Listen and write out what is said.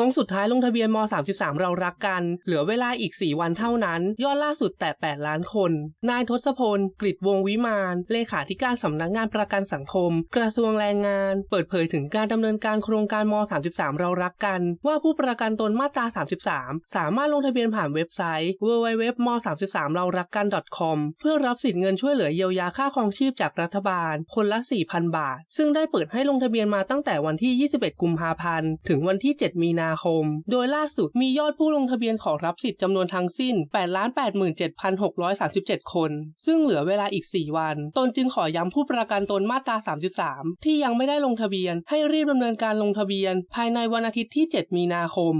ค้งสุดท้ายลงทะเบียนม .33 เรารักกัน เหลือเวลาอีก 4 วันเท่านั้น ยอดล่าสุดแต่ 8 ล้านคน นายทศพล กฤษวงวิมานเลขาธิการสำนักงานประกันสังคม กระทรวงแรงงาน เปิดเผยถึงการดำเนินการโครงการม .33 เรารักกัน ว่าผู้ประกันตนมาตรา 33 สามารถลงทะเบียนผ่านเว็บไซต์ www.m33 เรารักกัน .com เพื่อรับสิทธิเงินช่วยเหลือเยียวยาค่าครองชีพจากรัฐบาล คนละ 4,000 บาท ซึ่งได้เปิดให้ลงทะเบียนมาตั้งแต่วันที่ 21 กุมภาพันธ์ ถึงวันที่ 7 มีนานาคม โดยล่าสุดมียอดผู้ลงทะเบียนขอรับสิทธิ์จำนวนทั้งสิ้น 887,637 คน ซึ่งเหลือเวลาอีก 4 วัน ตนจึงขอย้ำผู้ประกันตนมาตรา 33 ที่ยังไม่ได้ลงทะเบียนให้รีบดำเนินการลงทะเบียน ภายในวันอาทิตย์ที่ 7 มีนาคม